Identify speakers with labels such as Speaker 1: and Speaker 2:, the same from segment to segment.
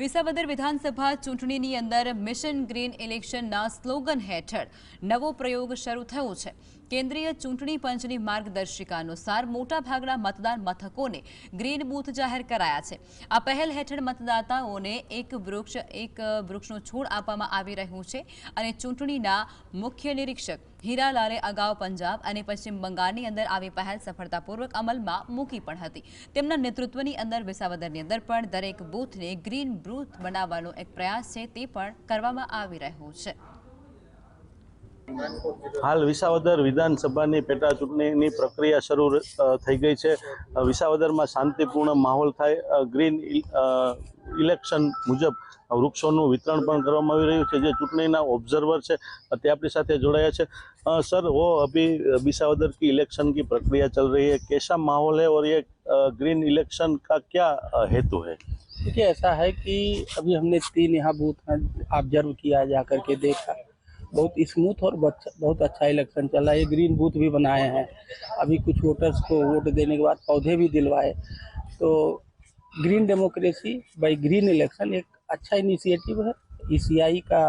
Speaker 1: વિસાવદર વિધાનસભા ચૂંટણીની અંદર મિશન ગ્રીન ઇલેક્શનના સ્લોગન હેઠળ નવો પ્રયોગ શરૂ થયો છે કેન્દ્રીય ચૂંટણી પંચની માર્ગદર્શિકા અનુસાર મોટાભાગના મતદાન મથકોને ગ્રીન બૂથ જાહેર કરાયા છે આ પહેલ હેઠળ મતદાતાઓને એક વૃક્ષ એક વૃક્ષનો છોડ આપવામાં આવી રહ્યું છે અને ચૂંટણીના મુખ્ય નિરીક્ષક હીરાલાલે અગાઉ પંજાબ અને પશ્ચિમ બંગાળની અંદર આવી પહેલ સફળતાપૂર્વક અમલમાં મૂકી પણ હતી તેમના નેતૃત્વની અંદર વિસાવદરની અંદર પણ દરેક બૂથને ગ્રીન બૂથ બનાવવાનો એક પ્રયાસ છે તે પણ કરવામાં આવી રહ્યો છે
Speaker 2: हाल विसावदर विधानसभा ने पेठा चुटनी की प्रक्रिया शुरू થઈ ગઈ છે વિસાવદરમાં શાંતિપૂર્ણ માહોલ થાય ગ્રીન ઇલેક્શન મુજબ વૃક્ષોનું વિતરણ પણ કરવામાં આવી રહ્યું છે જે ચૂંટણીના ઓબ્ઝર્વર છે તે આપની સાથે જોડાયા છે સર ઓ અભી વિસાવદરની ઇલેક્શનની પ્રક્રિયા ચાલ રહી છે કેસા માહોલ હે ઓર ય ગ્રીન ઇલેક્શન કા ક્યા હેતુ
Speaker 3: હે કે એસા હે કી અભી હમને 3 યહા બૂથ અભજરૂ કિયા જાકર કે દેખા बहुत स्मूथ और बहुत अच्छा इलेक्शन अच्छा चल रहा है ये ग्रीन बूथ भी बनाए हैं अभी कुछ वोटर्स को वोट देने के बाद पौधे भी दिलवाए तो green democracy by green election एक अच्छा इनिशिएटिव है ईसीआई e का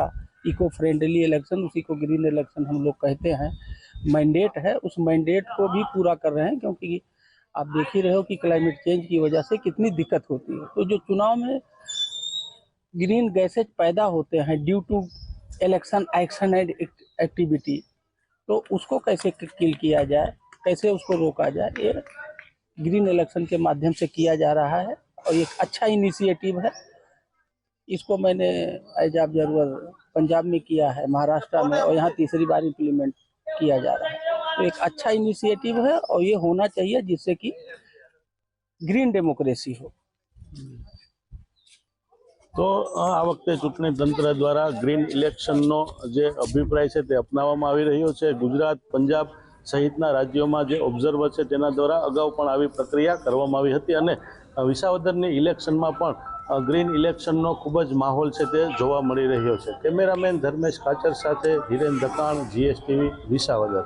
Speaker 3: इको फ्रेंडली इलेक्शन उसी को ग्रीन इलेक्शन हम लोग कहते हैं मैंडेट है उस मैंडेट को भी पूरा कर रहे हैं क्योंकि आप देख ही रहे हो कि क्लाइमेट चेंज की वजह से कितनी दिक्कत होती है तो जो चुनाव में ग्रीन गैसेज पैदा होते हैं due to election action and activity तो उसको कैसे किल किया जाए कैसे उसको रोका जाए ये ग्रीन इलेक्शन के माध्यम से किया जा रहा है और एक अच्छा इनिशिएटिव है इसको मैंने एज जरूर पंजाब में किया है महाराष्ट्र में और यहाँ तीसरी बार इम्प्लीमेंट किया जा रहा है तो एक अच्छा इनिशिएटिव है और ये होना चाहिए जिससे कि ग्रीन डेमोक्रेसी हो
Speaker 2: તો આ વખતે ચૂંટણી તંત્ર દ્વારા ગ્રીન ઇલેક્શનનો જે અભિપ્રાય છે તે અપનાવવામાં આવી રહ્યો છે ગુજરાત પંજાબ સહિતના રાજ્યોમાં જે ઓબ્ઝર્વર છે તેના દ્વારા અગાઉ પણ આવી પ્રક્રિયા કરવામાં આવી હતી અને વિસાવદરની ઇલેક્શનમાં પણ ગ્રીન ઇલેક્શનનો ખૂબ જ માહોલ છે તે જોવા મળી રહ્યો છે કેમેરામેન ધર્મેશ કાચર સાથે હિરેન ધકાણ જીએસટીવી વિસાવદર